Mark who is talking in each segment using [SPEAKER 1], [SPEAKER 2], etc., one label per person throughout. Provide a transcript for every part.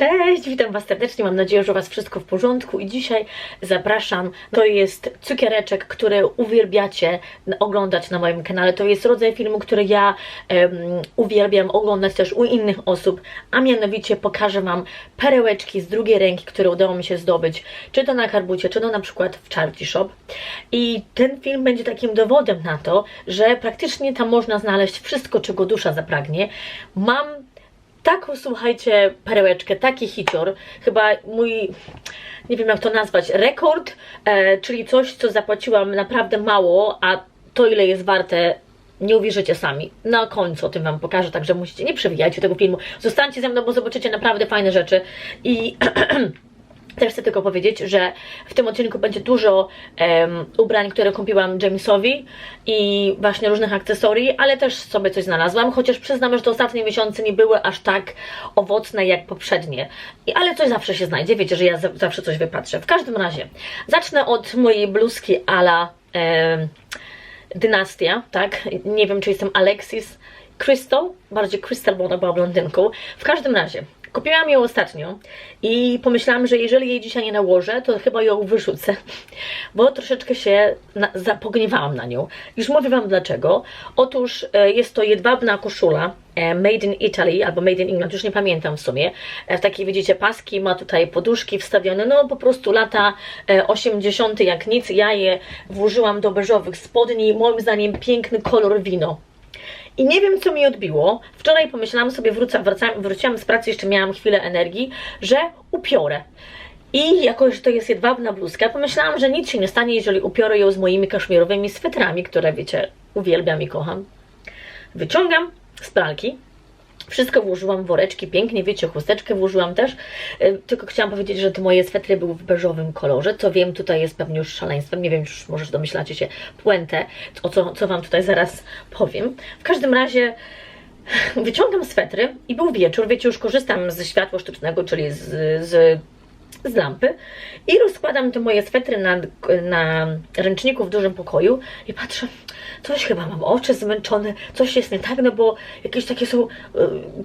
[SPEAKER 1] Cześć, witam Was serdecznie, mam nadzieję, że u Was wszystko w porządku. I dzisiaj zapraszam, to jest cukiereczek, który uwielbiacie oglądać na moim kanale, to jest rodzaj filmu, który ja em, uwielbiam oglądać też u innych osób, a mianowicie pokażę Wam perełeczki z drugiej ręki, które udało mi się zdobyć, czy to na karbucie, czy to na przykład w Charity Shop. I ten film będzie takim dowodem na to, że praktycznie tam można znaleźć wszystko, czego dusza zapragnie. Mam taką, słuchajcie, perełeczkę, taki hicior, chyba mój, nie wiem jak to nazwać, rekord, e, czyli coś, co zapłaciłam naprawdę mało, a to ile jest warte, nie uwierzycie sami. Na końcu o tym Wam pokażę, także musicie, nie przewijajcie tego filmu, zostańcie ze mną, bo zobaczycie naprawdę fajne rzeczy i... Też chcę tylko powiedzieć, że w tym odcinku będzie dużo em, ubrań, które kupiłam Jamesowi i właśnie różnych akcesorii, ale też sobie coś znalazłam, chociaż przyznam, że te ostatnie miesiące nie były aż tak owocne jak poprzednie. I, ale coś zawsze się znajdzie, wiecie, że ja za, zawsze coś wypatrzę. W każdym razie, zacznę od mojej bluzki ala em, Dynastia, tak? Nie wiem, czy jestem Alexis Crystal, bardziej Crystal, bo ona była blondynką. W każdym razie, kupiłam ją ostatnio i pomyślałam, że jeżeli jej dzisiaj nie nałożę, to chyba ją wyrzucę, bo troszeczkę się na, zapogniewałam na nią. Już mówię Wam dlaczego. Otóż e, jest to jedwabna koszula, e, made in Italy albo made in England, już nie pamiętam w sumie. E, w takiej widzicie paski, ma tutaj poduszki wstawione, no po prostu lata e, 80. jak nic. Ja je włożyłam do beżowych spodni, moim zdaniem piękny kolor wino. I nie wiem, co mi odbiło. Wczoraj pomyślałam sobie, wrócę, wracam, wróciłam z pracy, jeszcze miałam chwilę energii, że upiorę. I jako, że to jest jedwabna bluzka, pomyślałam, że nic się nie stanie, jeżeli upiorę ją z moimi kaszmirowymi swetrami, które wiecie, uwielbiam i kocham. Wyciągam z pralki, wszystko włożyłam w woreczki, pięknie, wiecie, chusteczkę włożyłam też, Yy, tylko chciałam powiedzieć, że te moje swetry były w beżowym kolorze, co wiem, tutaj jest pewnie już szaleństwem, nie wiem, już może domyślacie się puentę, o co, co Wam tutaj zaraz powiem. W każdym razie wyciągam swetry i był wieczór, wiecie, już korzystam ze światła sztucznego, czyli z, z z lampy i rozkładam te moje swetry na, na ręczniku w dużym pokoju i patrzę, coś chyba mam oczy zmęczone, coś jest nie tak, no bo jakieś takie są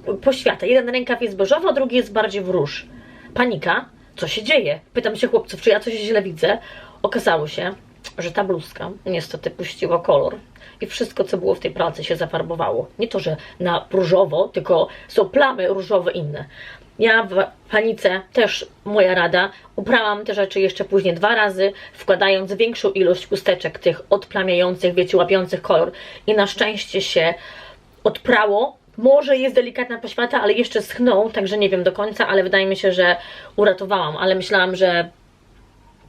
[SPEAKER 1] yy, poświate. Jeden rękaw jest beżowy, a drugi jest bardziej w róż. Panika, co się dzieje? Pytam się chłopców, czy ja coś źle widzę. Okazało się, że ta bluzka niestety puściła kolor i wszystko, co było w tej pracy się zafarbowało. Nie to, że na różowo, tylko są plamy różowe inne. Ja w panice też moja rada, uprałam te rzeczy jeszcze później dwa razy, wkładając większą ilość chusteczek tych odplamiających, wiecie, łapiących kolor. I na szczęście się odprało. Może jest delikatna poświata, ale jeszcze schną, także nie wiem do końca, ale wydaje mi się, że uratowałam, ale myślałam, że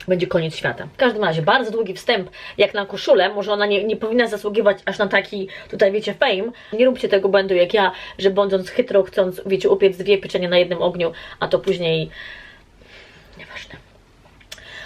[SPEAKER 1] będzie koniec świata. W każdym razie bardzo długi wstęp, jak na koszulę, może ona nie, nie powinna zasługiwać aż na taki, tutaj wiecie, fame. Nie róbcie tego błędu jak ja, że będąc chytro, chcąc, wiecie, upiec dwie pieczenie na jednym ogniu, a to później... Nieważne.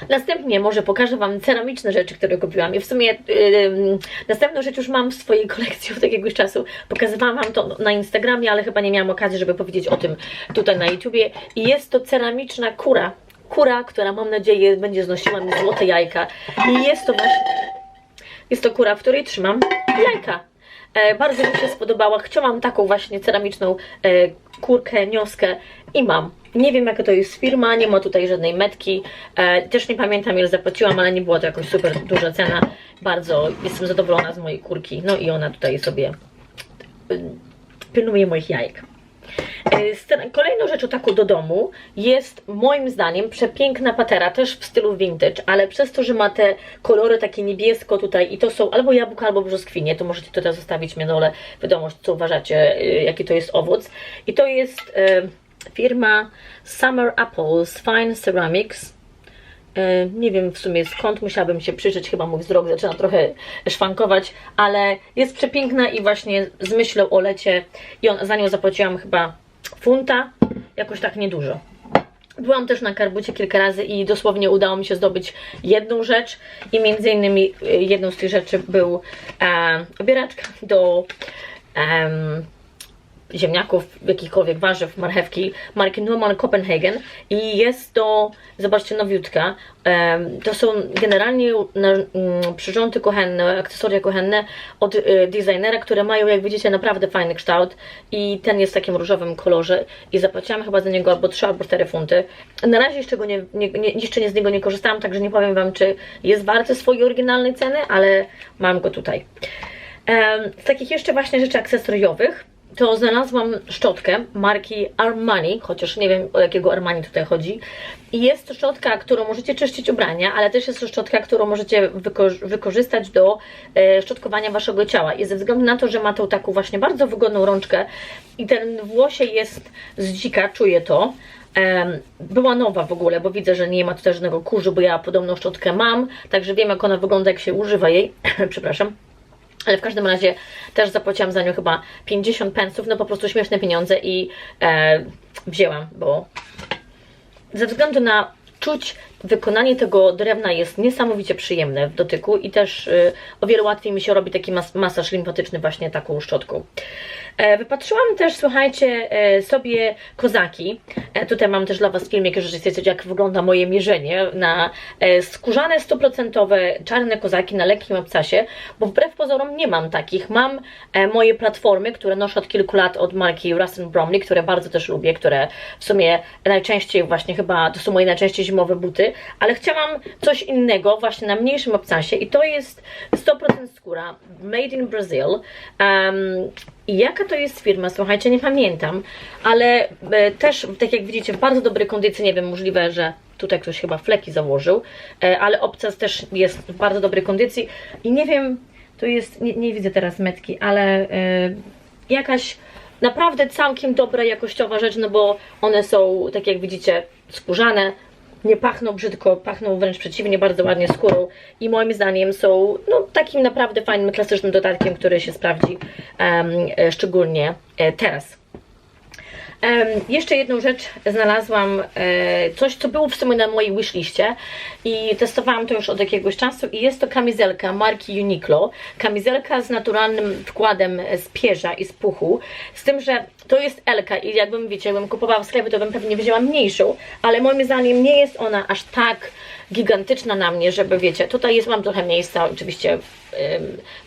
[SPEAKER 1] Następnie może pokażę Wam ceramiczne rzeczy, które kupiłam. I w sumie yy, następną rzecz już mam w swojej kolekcji od jakiegoś czasu. Pokazywałam Wam to na Instagramie, ale chyba nie miałam okazji, żeby powiedzieć o tym tutaj na YouTubie. I jest to ceramiczna kura kura, która mam nadzieję będzie znosiła mi złote jajka. I jest to właśnie, jest to kura, w której trzymam jajka. E, bardzo mi się spodobała. Chciałam taką właśnie ceramiczną e, kurkę, nioskę i mam. Nie wiem jaka to jest firma, nie ma tutaj żadnej metki. E, też nie pamiętam ile zapłaciłam, ale nie była to jakoś super duża cena. Bardzo jestem zadowolona z mojej kurki. No i ona tutaj sobie y, pilnuje moich jajek. E, kolejną rzeczą taką do domu jest moim zdaniem przepiękna patera, też w stylu vintage, ale przez to, że ma te kolory takie niebiesko tutaj i to są albo jabłka, albo brzoskwinie, to możecie tutaj zostawić mnie dole wiadomość, co uważacie, e, jaki to jest owoc. I to jest e, firma Summer Apples Fine Ceramics. E, nie wiem w sumie skąd musiałabym się przyjrzeć, chyba mój wzrok zaczyna trochę szwankować, ale jest przepiękna i właśnie z myślą o lecie i on, za nią zapłaciłam chyba funta, jakoś tak niedużo. Byłam też na karbucie kilka razy i dosłownie udało mi się zdobyć jedną rzecz i między innymi e, jedną z tych rzeczy był e, obieraczka do ziemniaków, jakichkolwiek warzyw, marchewki marki Norman Copenhagen i jest to, zobaczcie, nowiutka. To są generalnie mm, przyrządy kuchenne, akcesoria kuchenne od y, designera, które mają, jak widzicie, naprawdę fajny kształt i ten jest w takim różowym kolorze i zapłaciłam chyba za niego albo 3 albo 4 funty. Na razie jeszcze, go nie, nie, nie, jeszcze nie z niego nie korzystałam, także nie powiem Wam, czy jest warty swojej oryginalnej ceny, ale mam go tutaj. Z takich jeszcze właśnie rzeczy akcesoriowych, to znalazłam szczotkę marki Armani, chociaż nie wiem o jakiego Armani tutaj chodzi. I jest to szczotka, którą możecie czyścić ubrania, ale też jest to szczotka, którą możecie wyko- wykorzystać do e, szczotkowania waszego ciała. I ze względu na to, że ma tą taką właśnie bardzo wygodną rączkę i ten włosie jest z dzika, czuję to. Była nowa w ogóle, bo widzę, że nie ma tutaj żadnego kurzu, bo ja podobną szczotkę mam, także wiem jak ona wygląda, jak się używa jej. Przepraszam. Ale w każdym razie też zapłaciłam za nią chyba 50 pensów, no po prostu śmieszne pieniądze i e, wzięłam, bo ze względu na czuć wykonanie tego drewna jest niesamowicie przyjemne w dotyku i też y, o wiele łatwiej mi się robi taki mas masaż limfatyczny właśnie taką szczotką. E, wypatrzyłam też, słuchajcie, e, sobie kozaki. E, tutaj mam też dla Was filmik, jeżeli chcecie, jak wygląda moje mierzenie na skórzane 100% czarne kozaki na lekkim obcasie, bo wbrew pozorom nie mam takich. Mam moje platformy, które noszę od kilku lat od marki Russ Bromley, które bardzo też lubię, które w sumie najczęściej właśnie chyba, to są moje najczęściej zimowe buty, ale chciałam coś innego właśnie na mniejszym obcasie i to jest 100% skóra, made in Brazil. Um, i jaka to jest firma? Słuchajcie, nie pamiętam, ale e, też, tak jak widzicie, w bardzo dobrej kondycji, nie wiem, możliwe, że tutaj ktoś chyba fleki założył, e, ale obcas też jest w bardzo dobrej kondycji i nie wiem, to jest, nie, nie widzę teraz metki, ale e, jakaś naprawdę całkiem dobra, jakościowa rzecz, no bo one są, tak jak widzicie, skórzane, nie pachną brzydko, pachną wręcz przeciwnie, bardzo ładnie skórą i moim zdaniem są no, takim naprawdę fajnym, klasycznym dodatkiem, który się sprawdzi e, szczególnie e, teraz. Jeszcze jedną rzecz znalazłam, e, coś co było w sumie na mojej wishliście i testowałam to już od jakiegoś czasu i jest to kamizelka marki Uniqlo. Kamizelka z naturalnym wkładem z pierza i z puchu, z tym, że to jest Elka i jakbym, wiecie, jakbym kupowała w sklepie, to bym pewnie wzięła mniejszą, ale moim zdaniem nie jest ona aż tak gigantyczna na mnie, żeby wiecie, tutaj jest, mam trochę miejsca, oczywiście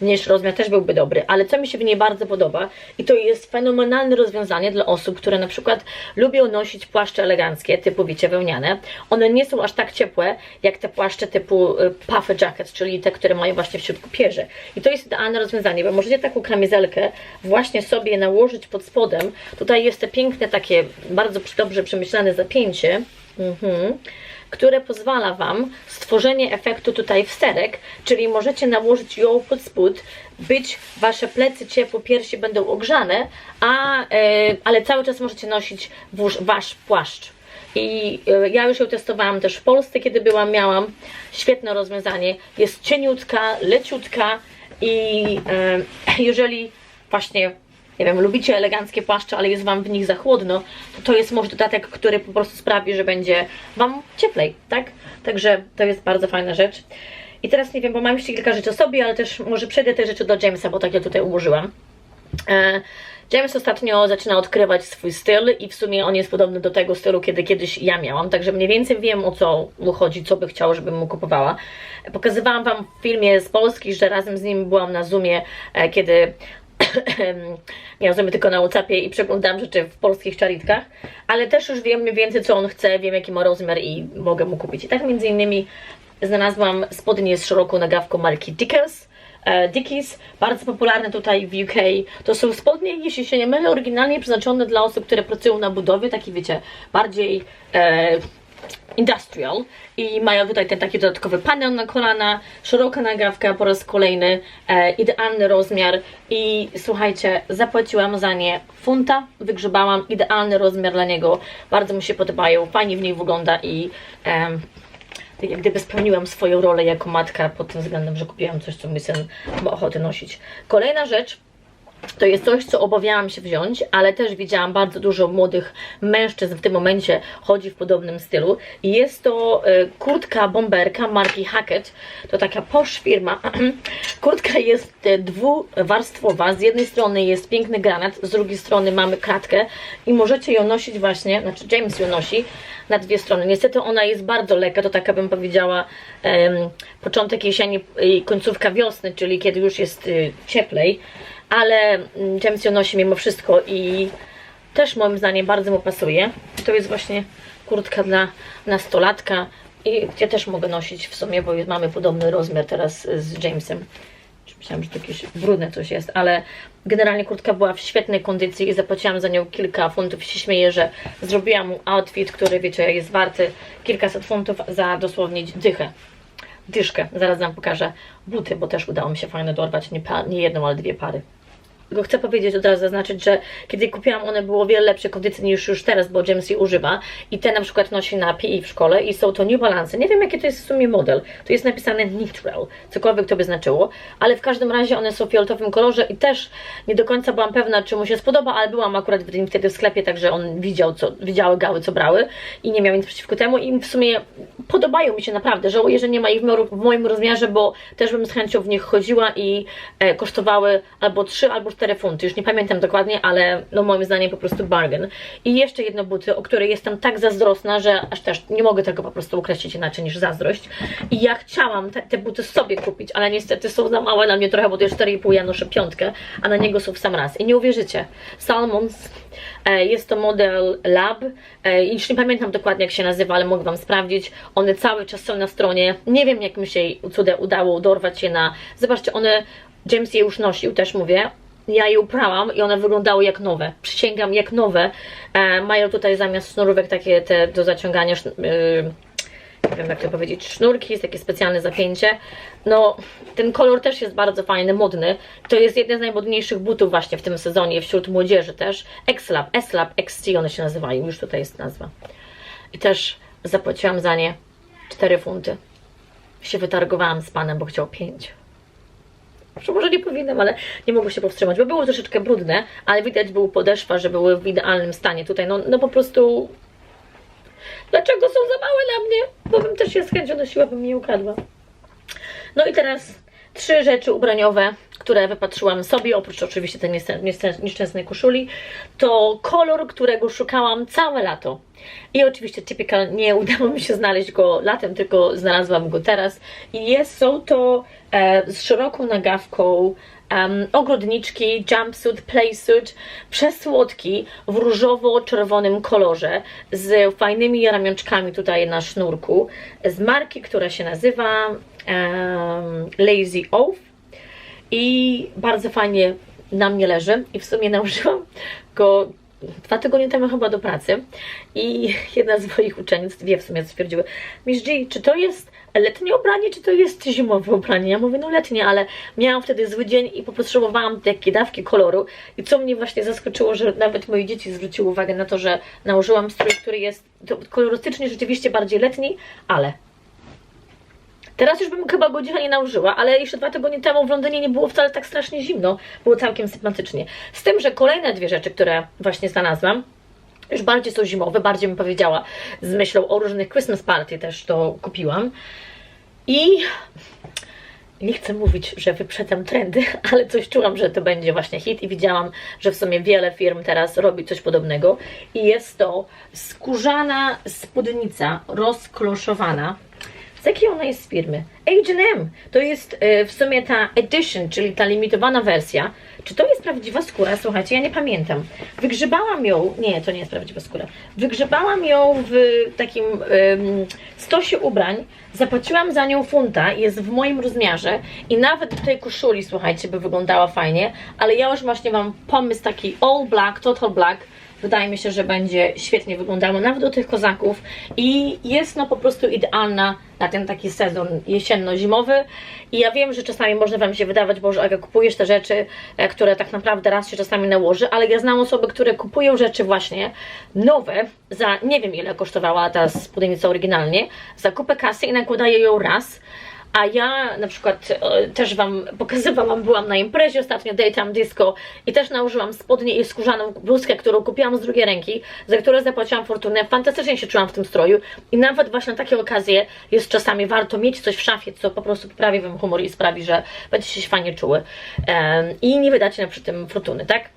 [SPEAKER 1] mniejszy rozmiar też byłby dobry, ale co mi się w niej bardzo podoba i to jest fenomenalne rozwiązanie dla osób, które na przykład lubią nosić płaszcze eleganckie, typu wiecie, wełniane. One nie są aż tak ciepłe, jak te płaszcze typu y, puffy jacket, czyli te, które mają właśnie w środku pierze. I to jest idealne rozwiązanie, bo możecie taką kamizelkę właśnie sobie nałożyć pod spodem. Tutaj jest te piękne takie, bardzo dobrze przemyślane zapięcie. Mhm które pozwala Wam stworzenie efektu tutaj wsterek, czyli możecie nałożyć ją pod spód, być Wasze plecy ciepło, piersi będą ogrzane, a, e, ale cały czas możecie nosić wóż, Wasz płaszcz. I e, ja już ją testowałam też w Polsce, kiedy byłam, miałam świetne rozwiązanie. Jest cieniutka, leciutka i e, jeżeli właśnie nie wiem, lubicie eleganckie płaszcze, ale jest Wam w nich za chłodno, to to jest może dodatek, który po prostu sprawi, że będzie Wam cieplej, tak? Także to jest bardzo fajna rzecz. I teraz nie wiem, bo mam jeszcze kilka rzeczy o sobie, ale też może przejdę te rzeczy do Jamesa, bo tak ja tutaj ułożyłam. E, James ostatnio zaczyna odkrywać swój styl i w sumie on jest podobny do tego stylu, kiedy kiedyś ja miałam, także mniej więcej wiem o co mu chodzi, co by chciał, żebym mu kupowała. Pokazywałam Wam w filmie z Polski, że razem z nim byłam na Zoomie, e, kiedy nie rozumiem tylko na Whatsappie i przeglądam rzeczy w polskich czaritkach, ale też już wiem mniej więcej co on chce, wiem jaki ma rozmiar i mogę mu kupić. I tak między innymi znalazłam spodnie z szeroką nagawką marki Dickens. e, Dickies, bardzo popularne tutaj w UK. To są spodnie, jeśli się nie mylę, oryginalnie przeznaczone dla osób, które pracują na budowie, taki wiecie, bardziej e, industrial. I mają tutaj ten taki dodatkowy panel na kolana, szeroka nagawka po raz kolejny, e, idealny rozmiar. I słuchajcie, zapłaciłam za nie funta, wygrzebałam idealny rozmiar dla niego, bardzo mi się podobają, fajnie w niej wygląda i em, tak jak gdyby spełniłam swoją rolę jako matka pod tym względem, że kupiłam coś, co mój syn ma ochotę nosić. Kolejna rzecz, to jest coś, co obawiałam się wziąć, ale też widziałam bardzo dużo młodych mężczyzn w tym momencie chodzi w podobnym stylu. Jest to e, kurtka bomberka marki Hackett. To taka Porsche firma. Kurtka jest e, dwuwarstwowa. Z jednej strony jest piękny granat, z drugiej strony mamy kratkę i możecie ją nosić właśnie, znaczy James ją nosi na dwie strony. Niestety ona jest bardzo lekka, to taka bym powiedziała początek jesieni i końcówka wiosny, czyli kiedy już jest y, cieplej ale mm, James ją nosi mimo wszystko i też moim zdaniem bardzo mu pasuje. To jest właśnie kurtka dla nastolatka i gdzie też mogę nosić w sumie, bo mamy podobny rozmiar teraz z Jamesem. Myślałam, że to jakieś brudne coś jest, ale generalnie kurtka była w świetnej kondycji i zapłaciłam za nią kilka funtów. Się śmieję, że zrobiłam mu outfit, który wiecie jest warty kilkaset funtów za dosłownie dychę. Dyszkę. Zaraz wam pokażę buty, bo też udało mi się fajnie dorwać nie, nie jedną, ale dwie pary. Chcę powiedzieć od razu zaznaczyć, że kiedy kupiłam, one było wiele lepsze kondycji niż już teraz, bo James je używa. I te na przykład nosi na PI w szkole i są to New Balance. Nie wiem jaki to jest w sumie model. Tu jest napisane Neutral, cokolwiek to by znaczyło. Ale w każdym razie one są w fioletowym kolorze i też nie do końca byłam pewna, czy mu się spodoba, ale byłam akurat w nim wtedy w sklepie, także on widział, co, widziały gały, co brały i nie miał nic przeciwko temu i w sumie podobają mi się naprawdę. Żałuję, że nie ma ich w moim rozmiarze, bo też bym z chęcią w nich chodziła i e, kosztowały albo 3, albo 4 funty. Już nie pamiętam dokładnie, ale no moim zdaniem po prostu bargain. I jeszcze jedno buty, o które jestem tak zazdrosna, że aż też nie mogę tego po prostu ukreślić inaczej niż zazdrość. I ja chciałam te, te buty sobie kupić, ale niestety są za małe na mnie trochę, bo to jest 4,5, ja noszę piątkę, a na niego są w sam raz. I nie uwierzycie, Salmons E, Jest to model Lab. E, Już nie pamiętam dokładnie jak się nazywa, ale mogę Wam sprawdzić. One cały czas są na stronie. Nie wiem jak mi się cudem udało dorwać je na... Zobaczcie, one... James je już nosił, też mówię. Ja je uprałam i one wyglądały jak nowe. Przysięgam, jak nowe. E, mają tutaj zamiast sznurówek takie te do zaciągania... szn- y, nie wiem jak to powiedzieć, sznurki, jest takie specjalne zapięcie. No, ten kolor też jest bardzo fajny, modny. To jest jeden z najmodniejszych butów właśnie w tym sezonie, wśród młodzieży też. X-Lab, S-Lab, XT one się nazywają, już tutaj jest nazwa. I też zapłaciłam za nie 4 funty. Się wytargowałam z panem, bo chciał 5. Może nie powinnam, ale nie mogło się powstrzymać, bo było troszeczkę brudne, ale widać było podeszwa, że były w idealnym stanie. Tutaj no, no po prostu Dlaczego są za małe na mnie? Bo bym też się z chęcią nosiła, bym je ukradła. No i teraz trzy rzeczy ubraniowe, które wypatrzyłam sobie, oprócz oczywiście tej nieszczę- nieszczę- nieszczęsnej koszuli, to kolor, którego szukałam całe lato. I oczywiście typical nie udało mi się znaleźć go latem, tylko znalazłam go teraz. I jest, są to e, z szeroką nagawką um, ogrodniczki, jumpsuit, playsuit, przesłodki w różowo-czerwonym kolorze z fajnymi ramionczkami tutaj na sznurku z marki, która się nazywa um, Lazy Oaf i bardzo fajnie na mnie leży i w sumie nałożyłam go dwa tygodnie temu chyba do pracy i jedna z moich uczennic, dwie w sumie stwierdziły Miss G, czy to jest letnie ubranie, czy to jest zimowe ubranie? Ja mówię, no letnie, ale miałam wtedy zły dzień i potrzebowałam takiej dawki koloru i co mnie właśnie zaskoczyło, że nawet moje dzieci zwróciły uwagę na to, że nałożyłam strój, który jest kolorystycznie rzeczywiście bardziej letni, ale Teraz już bym chyba go dzisiaj nie nałożyła, ale jeszcze dwa tygodnie temu w Londynie nie było wcale tak strasznie zimno. Było całkiem sympatycznie. Z tym, że kolejne dwie rzeczy, które właśnie znalazłam, już bardziej są zimowe, bardziej bym powiedziała z myślą o różnych Christmas party też to kupiłam. I nie chcę mówić, że wyprzedzam trendy, ale coś czułam, że to będzie właśnie hit i widziałam, że w sumie wiele firm teraz robi coś podobnego. I jest to skórzana spódnica rozkloszowana. Z jakiej ona jest firmy? H&M. To jest e, w sumie ta edition, czyli ta limitowana wersja. Czy to jest prawdziwa skóra? Słuchajcie, ja nie pamiętam. Wygrzebałam ją, nie, to nie jest prawdziwa skóra. Wygrzebałam ją w takim em, stosie ubrań. Zapłaciłam za nią funta, jest w moim rozmiarze i nawet do tej koszuli, słuchajcie, by wyglądała fajnie, ale ja już właśnie mam pomysł taki all black, total black, Wydaje mi się, że będzie świetnie wyglądało nawet do tych kozaków i jest no po prostu idealna na ten taki sezon jesienno-zimowy. I ja wiem, że czasami można Wam się wydawać, Boże, jak kupujesz te rzeczy, e, które tak naprawdę raz się czasami nałoży, ale ja znam osoby, które kupują rzeczy właśnie nowe za nie wiem ile kosztowała ta spódnica oryginalnie, za kupę kasy i nakładają ją raz A ja na przykład e, też Wam pokazywałam, byłam na imprezie ostatnio, Daytime Disco i też nałożyłam spodnie i skórzaną bluzkę, którą kupiłam z drugiej ręki, za którą zapłaciłam fortunę. Fantastycznie się czułam w tym stroju i nawet właśnie na takie okazje jest czasami warto mieć coś w szafie, co po prostu poprawi Wam humor i sprawi, że będziecie się fajnie czuły Em, i nie wydacie na przy tym fortuny, tak?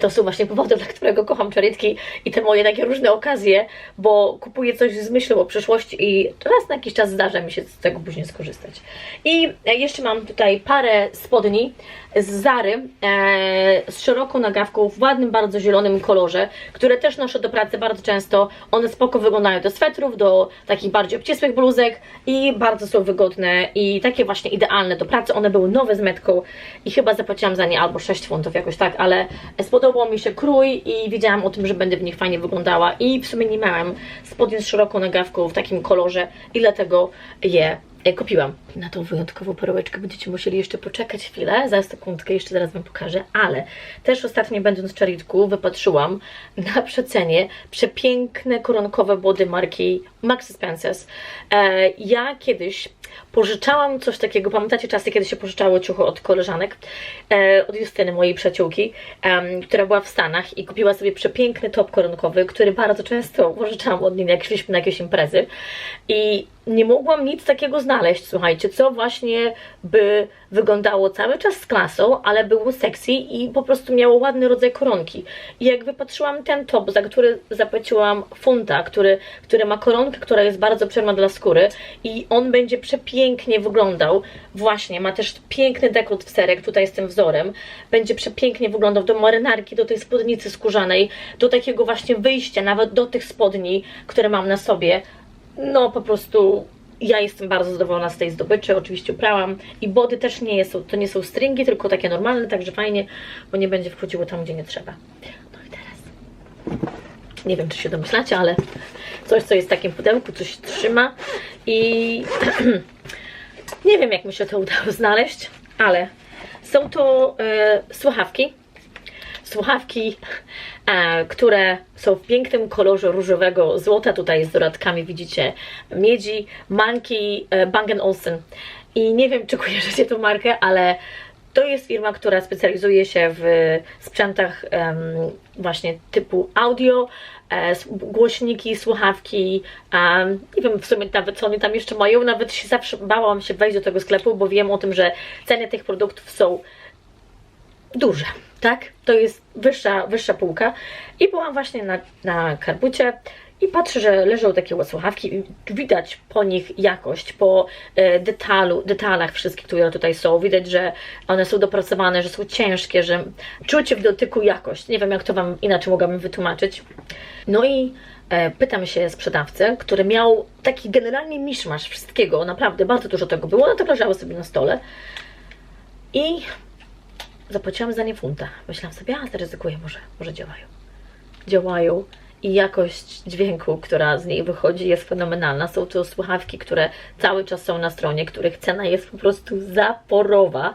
[SPEAKER 1] To są właśnie powody, dla którego kocham czarytki i te moje takie różne okazje, bo kupuję coś z myślą o przyszłości i raz na jakiś czas zdarza mi się z tego później skorzystać. I e, jeszcze mam tutaj parę spodni z Zary e, z szeroką nagawką w ładnym, bardzo zielonym kolorze, które też noszę do pracy bardzo często. One spoko wyglądają do swetrów, do takich bardziej obcisłych bluzek i bardzo są wygodne i takie właśnie idealne do pracy. One były nowe z metką i chyba zapłaciłam za nie albo 6 funtów jakoś tak, ale spodobał mi się krój i wiedziałam o tym, że będę w nich fajnie wyglądała i w sumie nie miałem spodni z szeroką nagawką w takim kolorze i dlatego je kupiłam. Na tą wyjątkową perełeczkę będziecie musieli jeszcze poczekać chwilę, za sekundkę, jeszcze zaraz Wam pokażę, ale też ostatnio będąc w Czaritku wypatrzyłam na przecenie przepiękne koronkowe body marki Maxi Spencers. E, ja kiedyś pożyczałam coś takiego, pamiętacie czasy, kiedy się pożyczało ciuchy od koleżanek, e, od Justyny, mojej przyjaciółki, em, która była w Stanach i kupiła sobie przepiękny top koronkowy, który bardzo często pożyczałam od niej, jak szliśmy na jakieś imprezy. I nie mogłam nic takiego znaleźć, słuchajcie, co właśnie by wyglądało cały czas z klasą, ale było sexy i po prostu miało ładny rodzaj koronki. I jak wypatrzyłam ten top, za który zapłaciłam funta, który, który ma koronkę, która jest bardzo przyjemna dla skóry i on będzie przepięknie wyglądał, właśnie, ma też piękny dekolt w serek, tutaj z tym wzorem, będzie przepięknie wyglądał do marynarki, do tej spódnicy skórzanej, do takiego właśnie wyjścia, nawet do tych spodni, które mam na sobie, no po prostu ja jestem bardzo zadowolona z tej zdobyczy, oczywiście uprałam. I body też nie są, to nie są stringi, tylko takie normalne, także fajnie, bo nie będzie wchodziło tam, gdzie nie trzeba. No i teraz, nie wiem, czy się domyślacie, ale coś, co jest w takim pudełku, coś trzyma i nie wiem, jak mi się to udało znaleźć, ale są to e, słuchawki, słuchawki, e, które są w pięknym kolorze różowego złota, tutaj z dodatkami widzicie miedzi, manki e, Bang Olufsen. I nie wiem, czy kojarzycie tą markę, ale to jest firma, która specjalizuje się w sprzętach em, właśnie typu audio, głośniki, słuchawki, nie wiem w sumie nawet co oni tam jeszcze mają, nawet się zawsze bałam się wejść do tego sklepu, bo wiem o tym, że ceny tych produktów są duże, tak? To jest wyższa, wyższa półka. I byłam właśnie na, na karbucie i patrzę, że leżą takie słuchawki widać po nich jakość, po e, detalu, detalach wszystkich, które tutaj są. Widać, że one są dopracowane, że są ciężkie, że czucie w dotyku jakość. Nie wiem, jak to Wam inaczej mogłabym wytłumaczyć. No i e, pytam się sprzedawcę, który miał taki generalnie miszmasz wszystkiego, naprawdę bardzo dużo tego było, one tak leżały sobie na stole. I zapłaciłam za nie funta. Myślałam sobie, a zaryzykuję, może, może działają. Działają i jakość dźwięku, która z niej wychodzi jest fenomenalna. Są to słuchawki, które cały czas są na stronie, których cena jest po prostu zaporowa.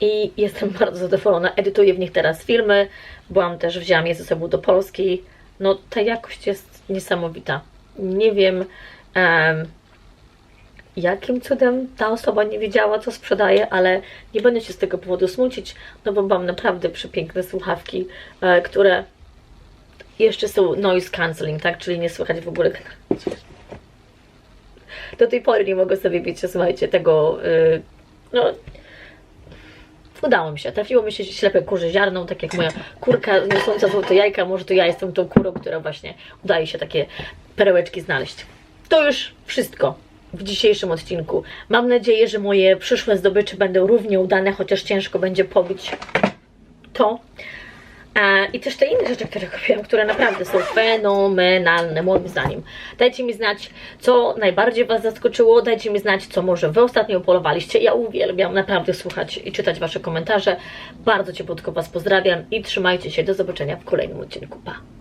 [SPEAKER 1] I jestem bardzo zadowolona. Edytuję w nich teraz filmy. Byłam też, wzięłam je ze sobą do Polski. No, ta jakość jest niesamowita. Nie wiem, em, jakim cudem ta osoba nie wiedziała, co sprzedaje, ale nie będę się z tego powodu smucić, no bo mam naprawdę przepiękne słuchawki, e, jeszcze są noise cancelling, tak? Czyli nie słychać w ogóle. Do tej pory nie mogę sobie, wiecie, słuchajcie, tego, y, no, udało mi się. Trafiło mi się ślepe kurze ziarną, tak jak moja kurka niosąca złote jajka. Może to ja jestem tą kurą, która właśnie udaje się takie perełeczki znaleźć. To już wszystko w dzisiejszym odcinku. Mam nadzieję, że moje przyszłe zdobycze będą równie udane, chociaż ciężko będzie pobić to. I też te inne rzeczy, które kupiłam, które naprawdę są fenomenalne, moim zdaniem. Dajcie mi znać, co najbardziej Was zaskoczyło, dajcie mi znać, co może Wy ostatnio polowaliście. Ja uwielbiam naprawdę słuchać i czytać Wasze komentarze. Bardzo ciepłutko Was pozdrawiam i trzymajcie się. Do zobaczenia w kolejnym odcinku. Pa!